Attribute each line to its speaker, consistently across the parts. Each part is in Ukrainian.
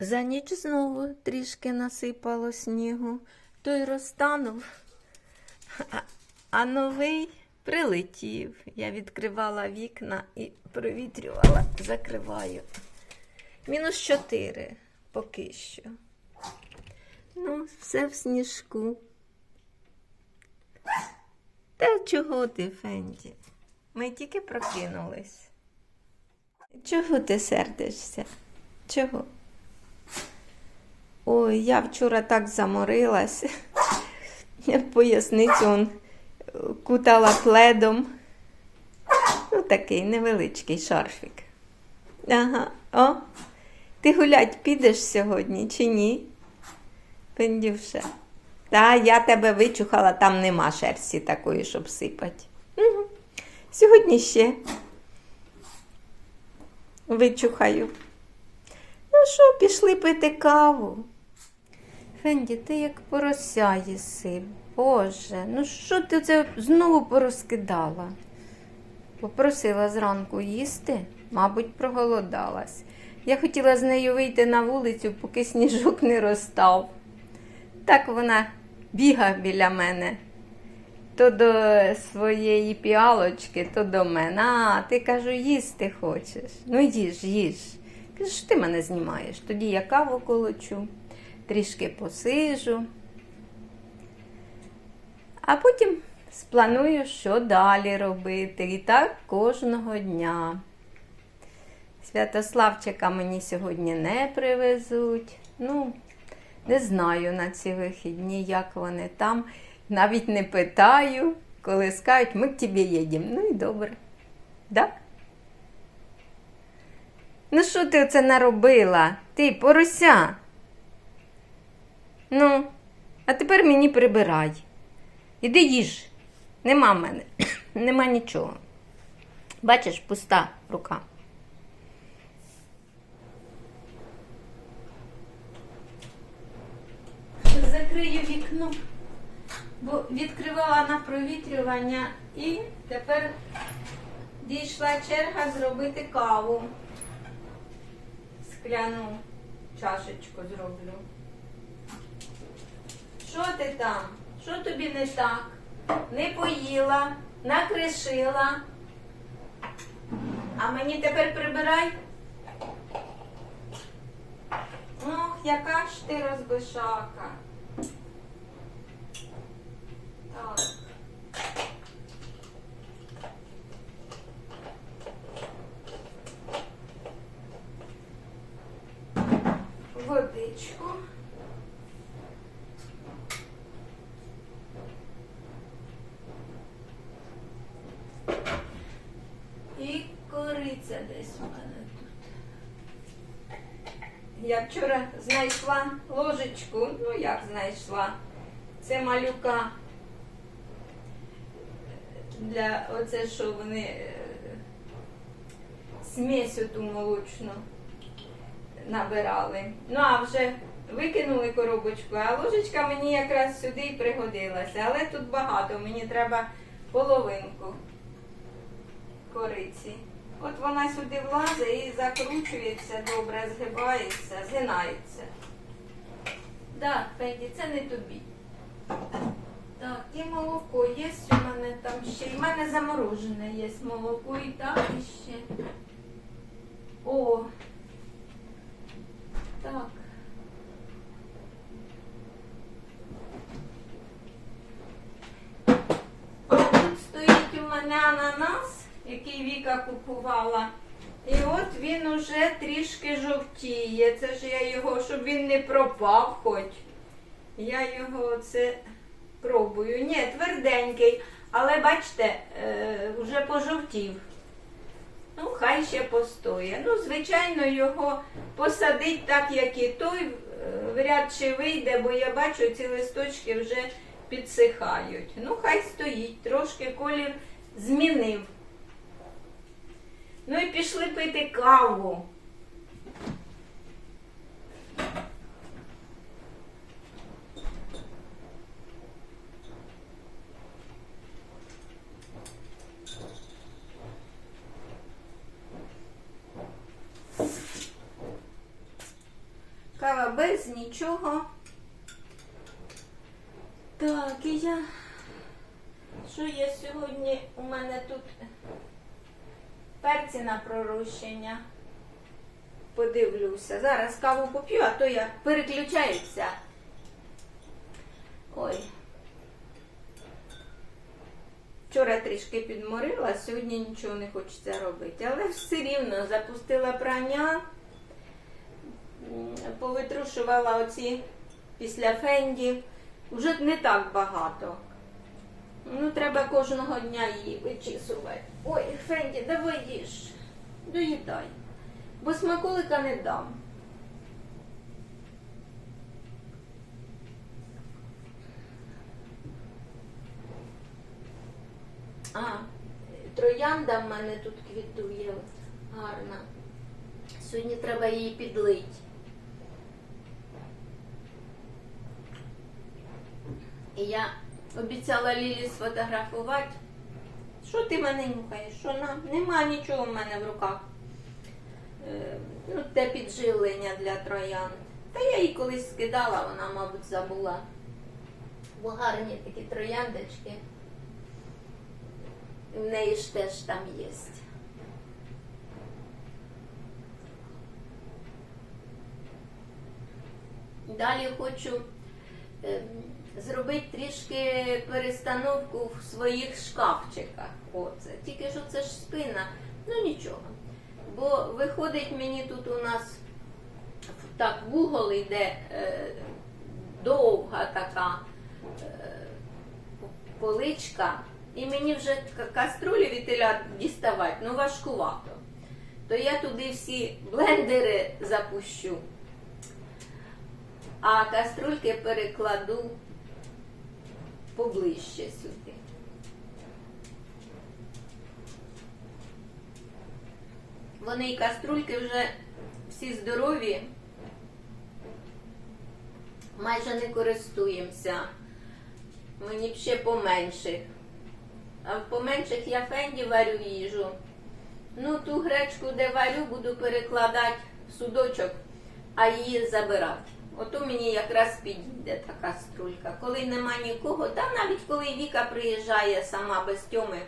Speaker 1: За ніч знову трішки насипало снігу, той розтанув, а, новий прилетів. Я відкривала вікна і провітрювала, закриваю. Мінус 4 поки що. Ну, все в сніжку. Та чого ти, Фенді? Ми тільки прокинулись. Чого ти сердишся? Чого? Ой, я вчора так заморилась. Поясницю он кутала пледом. Ну, такий невеличкий шарфік. Ага, о. Ти гулять підеш сьогодні чи ні? Пендюша. Та я тебе вичухала, там нема шерсті такої, щоб сипати. Угу. Сьогодні ще вичухаю. Ну що, пішли пити каву? Фенді, ти як порося їси. Боже, ну що ти це знову порозкидала? Попросила зранку їсти, мабуть, проголодалась. Я хотіла з нею вийти на вулицю, поки сніжок не розстав. Так вона бігає біля мене. То до своєї піалочки, то до мене. А, ти кажу, їсти хочеш. Ну їж, їж. Кажу, ти мене знімаєш. Тоді я каву колочу, трішки посижу. А потім спланую, що далі робити. І так кожного дня. Святославчика мені сьогодні не привезуть. Ну, не знаю на ці вихідні, як вони там. Навіть не питаю, коли скажуть, ми к тобі їдемо. Ну і добре. Да? Ну, що ти оце наробила? Ти, порося? Ну, а тепер мені прибирай. Іди їж. Нема в мене. Нема нічого. Бачиш, пуста рука. Закрию вікно, бо відкривала на провітрювання і тепер дійшла черга зробити каву. Скляну чашечку зроблю. Що ти там? Що тобі не так? Не поїла, накришила. А мені тепер прибирай. Ох, яка ж ти розбишака. Так. Водичку. І кориця десь у мене тут. Я вчора знайшла ложечку, ну як знайшла. Це малюка для оце, що вони е, смесь ту молочну набирали. Ну, а вже викинули коробочку, а ложечка мені якраз сюди і пригодилася. Але тут багато, мені треба половинку кориці. От вона сюди влазить і закручується добре, згибається, згинається. Так, Педі, це не тобі. Так, і молоко є у мене там ще. І в мене заморожене є молоко і так і ще. О. Так. Тут стоїть у мене ананас, який Віка купувала. І от він уже трішки жовтіє. Це ж я його, щоб він не пропав хоч. Я його оце пробую. Ні, тверденький, але бачите, е, вже пожовтів. Ну, хай ще постоє. Ну, звичайно, його посадить так, як і той, е, вряд чи вийде, бо я бачу, ці листочки вже підсихають. Ну, хай стоїть, трошки колір змінив. Ну і пішли пити каву. Кава без нічого. Так, і я. Що є сьогодні? У мене тут перці на пророщення. Подивлюся. Зараз каву поп'ю, а то я переключаюся. Ой. Вчора трішки підморила, сьогодні нічого не хочеться робити. Але все рівно запустила прання, повитрушувала оці після фенді. Вже не так багато. Ну, треба кожного дня її вичісувати. Ой, Фенді, давай їж. Доїдай. Бо смаколика не дам. А, троянда в мене тут квітує. Гарна. Сьогодні треба її підлить. І я обіцяла Лілі сфотографувати. Що ти мене нюхаєш? Що на? Нема нічого в мене в руках. Е, ну, те підживлення для троянд. Та я її колись скидала, вона, мабуть, забула. Бо гарні такі трояндочки. В неї ж теж там є. Далі хочу ем, зробити трішки перестановку в своїх шкафчиках. Оце. Тільки що це ж спина. Ну нічого. Бо виходить мені тут у нас так вугол йде е, довга така е, поличка, і мені вже каструлі вітиля діставати, ну важкувато. То я туди всі блендери запущу, а каструльки перекладу поближче сюди. Вони і каструльки вже всі здорові, майже не користуємося. Мені б ще поменших. А в поменших я фенді варю їжу. Ну, ту гречку, де варю, буду перекладати в судочок, а її забирати. Ото мені якраз підійде та каструлька. Коли нема нікого, та навіть коли Віка приїжджає сама без тьоми,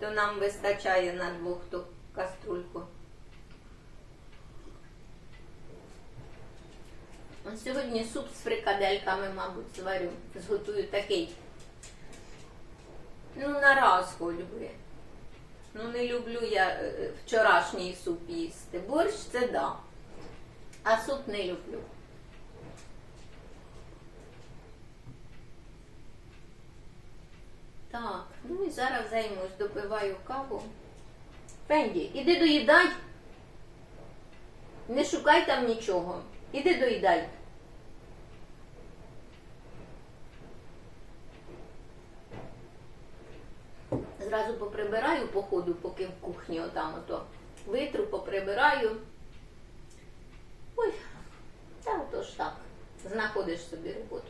Speaker 1: то нам вистачає на двох ту каструльку. От Сьогодні суп з фрикадельками, мабуть, зварю. Зготую такий. Ну, на раз. Ну, не люблю я е, вчорашній суп їсти. Борщ це да. А суп не люблю. Так, ну і зараз займусь, допиваю каву. Пенді, іди доїдай. Не шукай там нічого. Іди доїдай. Зразу поприбираю по ходу, поки в кухні отам ото витру, поприбираю. Ой, та ото ж так. Знаходиш собі роботу.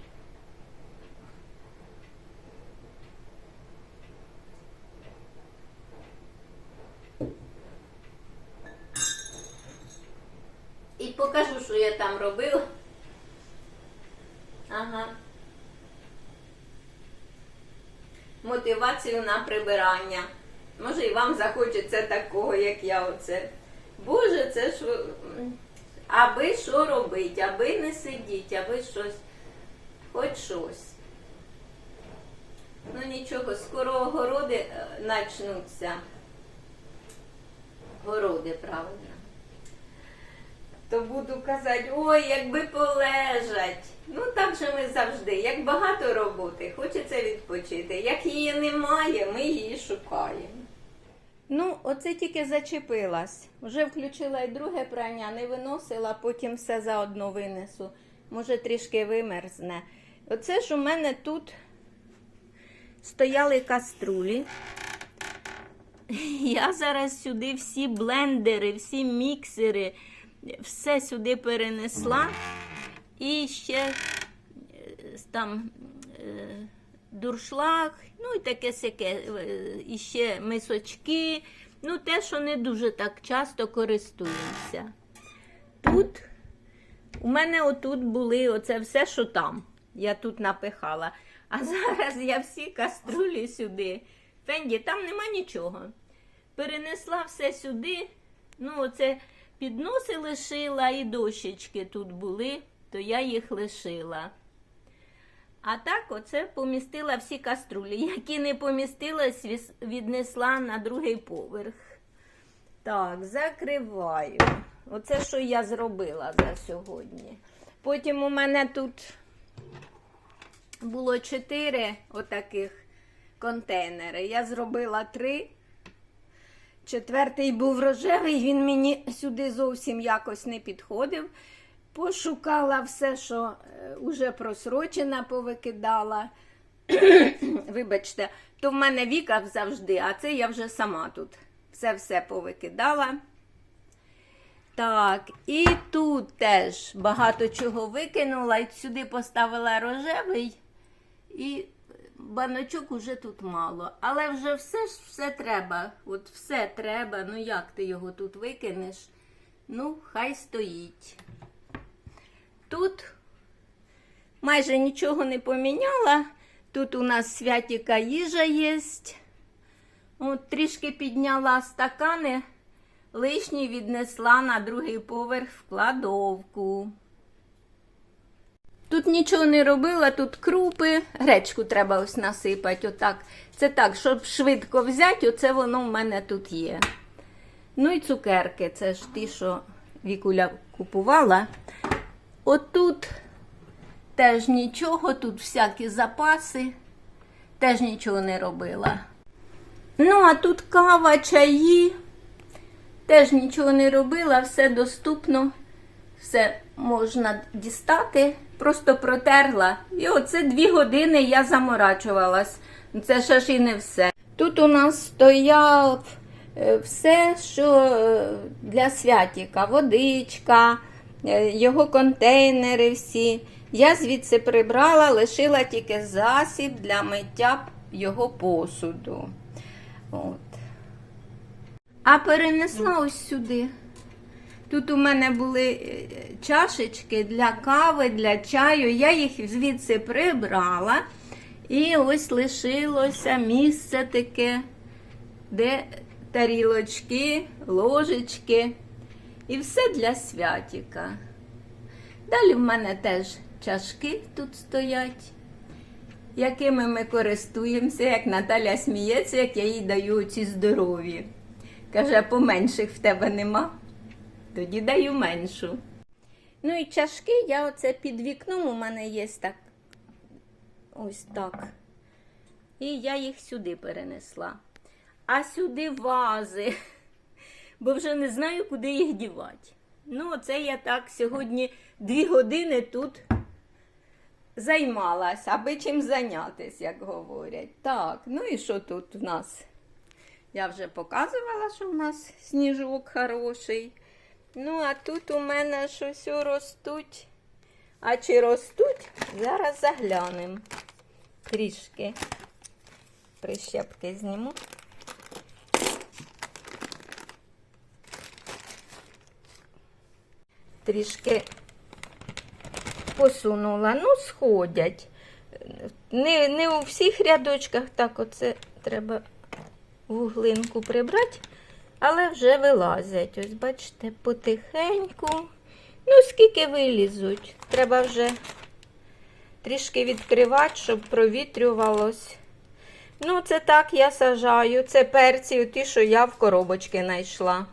Speaker 1: Покажу, що я там робила. Ага. Мотивацію на прибирання. Може і вам захочеться такого, як я оце. Боже, це ж аби що робити, аби не сидіть, аби щось, хоч щось. Ну нічого, скоро огороди е, начнуться. Городи, правильно. То буду казати, ой, якби полежать. Ну так же ми завжди. Як багато роботи, хочеться відпочити. Як її немає, ми її шукаємо. Ну, оце тільки зачепилась. Вже включила і друге прання, не виносила, потім все заодно винесу. Може, трішки вимерзне. Оце ж у мене тут стояли каструлі. Я зараз сюди всі блендери, всі міксери, все сюди перенесла. І ще е, там е, дуршлаг, ну і таке сяке, е, і ще мисочки. Ну, те, що не дуже так часто користуємося. Тут У мене отут були оце все, що там. Я тут напихала. А зараз я всі каструлі сюди. Фенді, там нема нічого. Перенесла все сюди. Ну, оце підноси лишила і дощечки тут були, то я їх лишила. А так, оце помістила всі каструлі. Які не помістилась, віднесла на другий поверх. Так, закриваю. Оце, що я зробила за сьогодні. Потім у мене тут було чотири отаких контейнери. Я зробила три. Четвертий був рожевий, він мені сюди зовсім якось не підходив. Пошукала все, що е, уже просрочена, повикидала. Вибачте, то в мене віка завжди, а це я вже сама тут все-все повикидала. Так, і тут теж багато чого викинула, і сюди поставила рожевий, і баночок уже тут мало. Але вже все ж все треба. От все треба. Ну як ти його тут викинеш? Ну, хай стоїть. Тут майже нічого не поміняла. Тут у нас святіка їжа є. От трішки підняла стакани, лишні віднесла на другий поверх в кладовку. Тут нічого не робила, тут крупи, гречку треба ось насипати. Отак. Це так, щоб швидко взяти, оце воно в мене тут є. Ну і цукерки, це ж ті, що Вікуля купувала. Отут теж нічого, тут всякі запаси, теж нічого не робила. Ну, а тут кава, чаї. Теж нічого не робила, все доступно, все можна дістати. Просто протерла. І оце дві години я заморачувалась. Це ще ж і не все. Тут у нас стояв е, все, що е, для святіка, водичка, е, його контейнери всі. Я звідси прибрала, лишила тільки засіб для миття його посуду. От. А перенесла ось сюди. Тут у мене були е, чашечки для кави, для чаю. Я їх звідси прибрала. І ось лишилося місце таке, де тарілочки, ложечки і все для святіка. Далі в мене теж чашки тут стоять, якими ми користуємося, як Наталя сміється, як я їй даю ці здорові. Каже, поменших в тебе нема. Тоді даю меншу. Ну і чашки я оце під вікном у мене є так. Ось так. І я їх сюди перенесла. А сюди вази. Бо вже не знаю, куди їх дівати. Ну, оце я так сьогодні дві години тут займалась, аби чим зайнятися, як говорять. Так, ну і що тут в нас? Я вже показувала, що в нас сніжок хороший. Ну, а тут у мене щось ростуть. А чи ростуть? Зараз заглянемо. Трішки прищепки зніму. Трішки посунула. Ну, сходять. Не, не у всіх рядочках так оце треба вуглинку прибрати, але вже вилазять. Ось, бачите, потихеньку. Ну, скільки вилізуть. Треба вже трішки відкривати, щоб провітрювалось. Ну, це так я сажаю. Це перці, ті, що я в коробочки знайшла.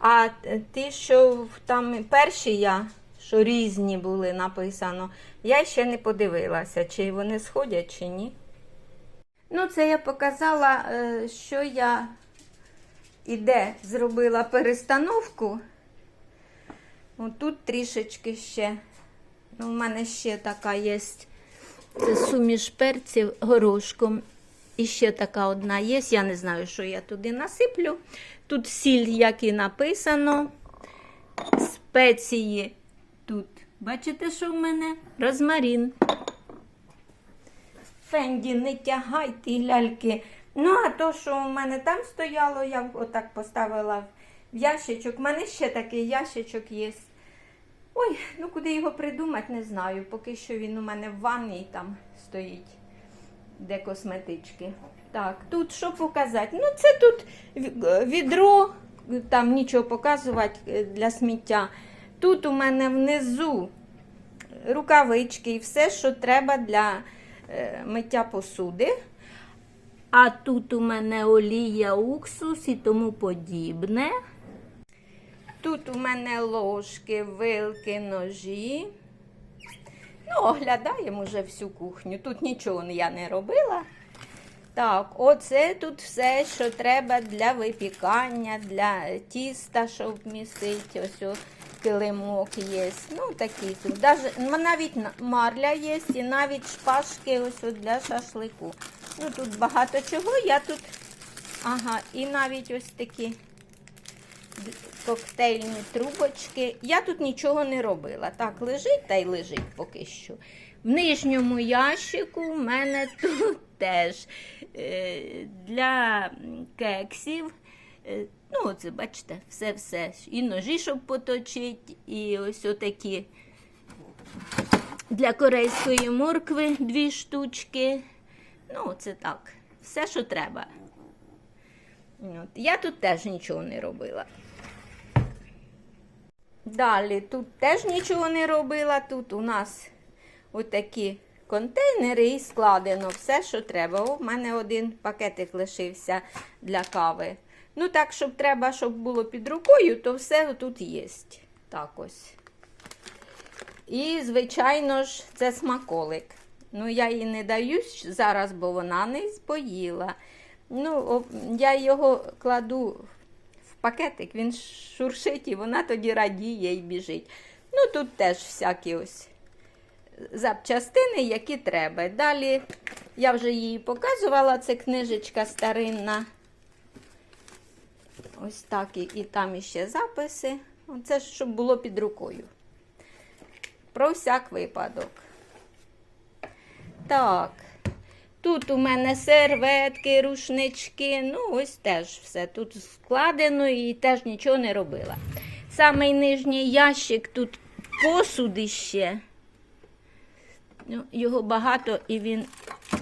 Speaker 1: А ті, що там перші я, що різні були написано, я ще не подивилася, чи вони сходять, чи ні. Ну, це я показала, е, що я і де зробила перестановку. Отут трішечки ще. Ну, У мене ще така є. Це суміш перців горошком. І ще така одна є. Я не знаю, що я туди насиплю. Тут сіль, як і написано. Спеції тут. Бачите, що в мене? Розмарін. Фенді, не тягай ті ляльки. Ну, а то, що у мене там стояло, я отак поставила в ящичок. У мене ще такий ящичок є. Ой, ну куди його придумати, не знаю. Поки що він у мене в ванні там стоїть, де косметички. Так, тут що показати? Ну, це тут відро, там нічого показувати е, для сміття. Тут у мене внизу рукавички і все, що треба для е, миття посуди. А тут у мене олія, уксус і тому подібне. Тут у мене ложки, вилки, ножі. Ну, оглядаємо вже всю кухню. Тут нічого я не робила. Так, оце тут все, що треба для випікання, для тіста, щоб містити. Ось килимок є. Ну, такі тут. Навіть марля є і навіть шпажки ось для шашлику. Ну, тут багато чого. Я тут, ага, і навіть ось такі коктейльні трубочки. Я тут нічого не робила. Так, лежить та й лежить поки що. В нижньому ящику в мене тут теж е, для кексів. Е, ну, оце, бачите, все-все. І ножі, щоб поточити, і ось отакі для корейської моркви дві штучки. Ну, це так, все, що треба. От. Я тут теж нічого не робила. Далі тут теж нічого не робила. Тут у нас отакі контейнери і складено все, що треба. В мене один пакетик лишився для кави. Ну, так, щоб треба, щоб було під рукою, то все тут є. Так ось. І, звичайно ж, це смаколик. Ну, я їй не даю зараз, бо вона не поїла. Ну, я його кладу в пакетик, він шуршить, і вона тоді радіє і біжить. Ну, тут теж всякі ось запчастини, які треба. Далі я вже її показувала, це книжечка старинна. Ось так, і, і там іще записи. Це щоб було під рукою. Про всяк випадок. Так. Тут у мене серветки, рушнички, ну ось теж все тут складено і теж нічого не робила. Самий нижній ящик тут посуд іще. Ну, його багато і він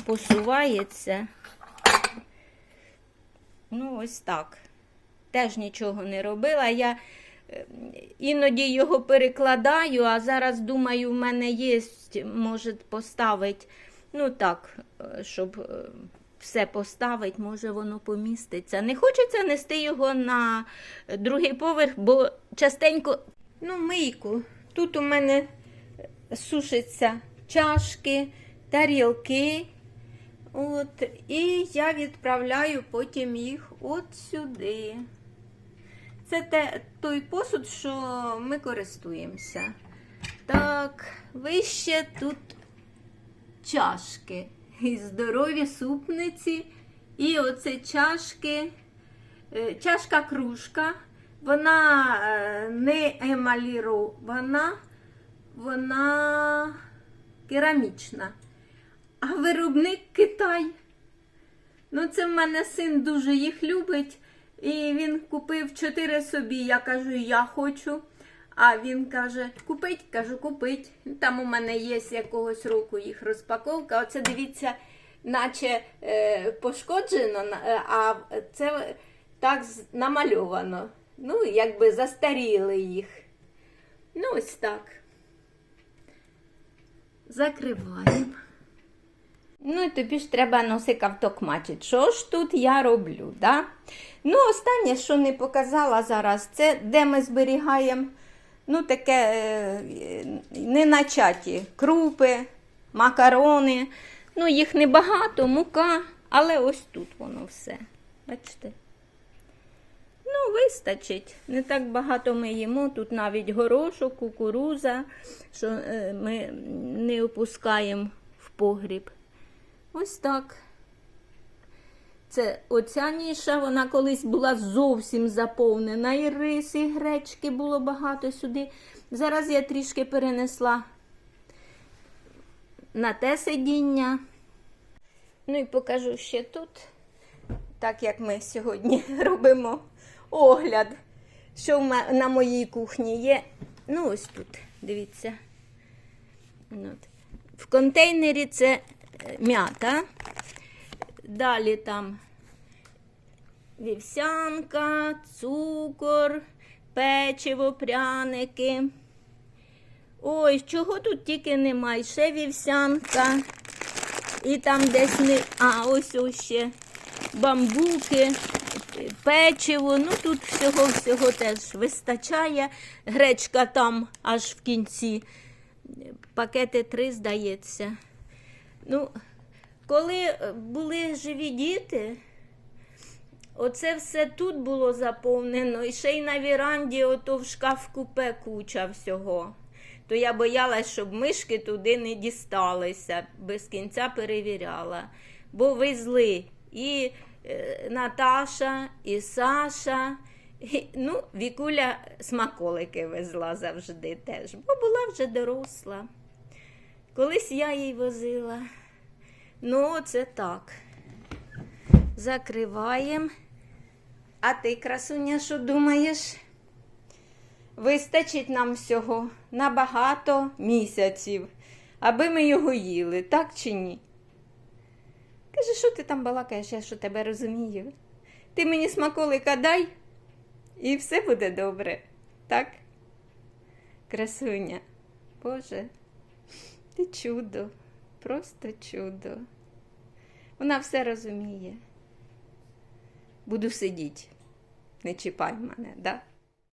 Speaker 1: посувається. Ну, ось так. Теж нічого не робила. Я е, іноді його перекладаю, а зараз думаю, в мене є, може поставити. Ну так, е, щоб е, все поставити, може воно поміститься. Не хочеться нести його на другий поверх, бо частенько, ну, мийку. Тут у мене сушаться чашки, тарілки. От, і я відправляю потім їх от сюди. Це те, той посуд, що ми користуємося. Так, вище тут чашки. І здорові супниці. І оце чашки, е, чашка-кружка. Вона е, не емалірована, вона керамічна. А виробник Китай. Ну, це в мене син дуже їх любить. І він купив чотири собі. Я кажу, я хочу. А він каже, купить, кажу, купить. Там у мене є з якогось року їх розпаковка. Оце дивіться, наче е, пошкоджено, е, а це так намальовано. Ну, якби застаріли їх. Ну, ось так. Закриваємо. Ну, і тобі ж треба носика втокмачити. Що ж тут я роблю? Да? Ну, останнє, що не показала зараз, це де ми зберігаємо ну, таке е, не начаті крупи, макарони. Ну, їх небагато, мука, але ось тут воно все. Бачите? Ну, вистачить. Не так багато ми їмо. Тут навіть горошок, кукуруза, що е, ми не опускаємо в погріб. Ось так. Це оця ніша, вона колись була зовсім заповнена. І рис, і гречки було багато сюди. Зараз я трішки перенесла на те сидіння. Ну і покажу ще тут, так як ми сьогодні робимо огляд, що на моїй кухні є. Ну, ось тут дивіться. От. В контейнері це е, м'ята. Далі там вівсянка, цукор, печиво, пряники. Ой, чого тут тільки немає? Ще вівсянка. І там десь не. А, ось ось ще бамбуки, печиво. Ну тут всього-всього теж вистачає. Гречка там аж в кінці. Пакети три, здається. Ну, коли е, були живі діти, оце все тут було заповнено, і ще й на віранді, ото в шкаф купе куча всього. То я боялась, щоб мишки туди не дісталися, без кінця перевіряла. Бо везли і е, Наташа, і Саша. І, ну, Вікуля смаколики везла завжди теж, бо була вже доросла. Колись я їй возила. Ну, це так. Закриваємо. А ти, красуня, що думаєш? Вистачить нам всього на багато місяців, аби ми його їли, так чи ні? Каже, що ти там балакаєш, я що тебе розумію. Ти мені смаколика дай, і все буде добре, так? Красуня, Боже, ти чудо, просто чудо. Вона все розуміє. Буду сидіти. Не чіпай мене, да?